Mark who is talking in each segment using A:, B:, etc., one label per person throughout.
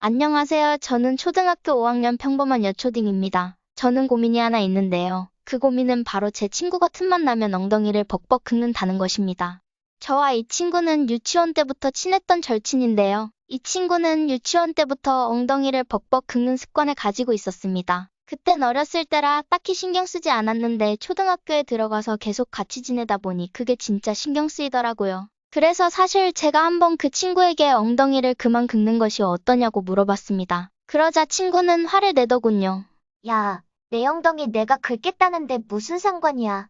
A: 안녕하세요. 저는 초등학교 5학년 평범한 여초딩입니다. 저는 고민이 하나 있는데요. 그 고민은 바로 제 친구가 틈만 나면 엉덩이를 벅벅 긁는다는 것입니다. 저와 이 친구는 유치원 때부터 친했던 절친인데요. 이 친구는 유치원 때부터 엉덩이를 벅벅 긁는 습관을 가지고 있었습니다. 그땐 어렸을 때라 딱히 신경 쓰지 않았는데 초등학교에 들어가서 계속 같이 지내다 보니 그게 진짜 신경 쓰이더라고요. 그래서 사실 제가 한번 그 친구에게 엉덩이를 그만 긁는 것이 어떠냐고 물어봤습니다. 그러자 친구는 화를 내더군요.
B: 야, 내 엉덩이 내가 긁겠다는데 무슨 상관이야.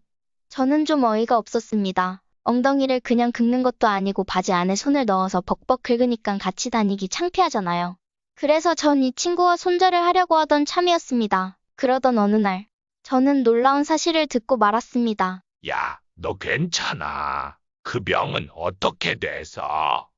A: 저는 좀 어이가 없었습니다. 엉덩이를 그냥 긁는 것도 아니고 바지 안에 손을 넣어서 벅벅 긁으니까 같이 다니기 창피하잖아요. 그래서 전 이 친구와 손절을 하려고 하던 참이었습니다. 그러던 어느 날, 저는 놀라운 사실을 듣고 말았습니다.
C: 야, 너 괜찮아. 그 병은 어떻게 돼서?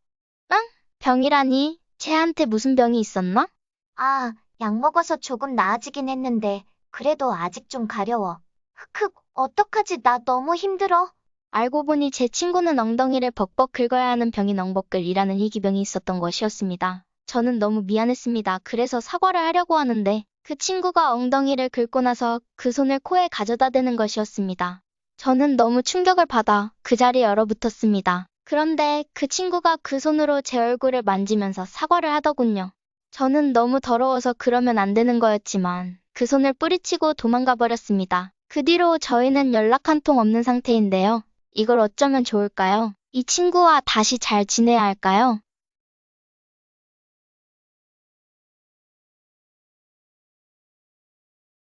A: 병이라니? 쟤한테 무슨 병이 있었나?
B: 아, 약 먹어서 조금 나아지긴 했는데, 그래도 아직 좀 가려워. 흑흑, 어떡하지? 나 너무 힘들어.
A: 알고 보니 제 친구는 엉덩이를 벅벅 긁어야 하는 병인 엉벅글이라는 희귀병이 있었던 것이었습니다. 저는 너무 미안했습니다. 그래서 사과를 하려고 하는데 그 친구가 엉덩이를 긁고 나서 그 손을 코에 가져다 대는 것이었습니다. 저는 너무 충격을 받아 그 자리에 얼어붙었습니다. 그런데 그 친구가 그 손으로 제 얼굴을 만지면서 사과를 하더군요. 저는 너무 더러워서 그러면 안 되는 거였지만 그 손을 뿌리치고 도망가 버렸습니다. 그 뒤로 저희는 연락 한 통 없는 상태인데요. 이걸 어쩌면 좋을까요? 이 친구와 다시 잘 지내야 할까요?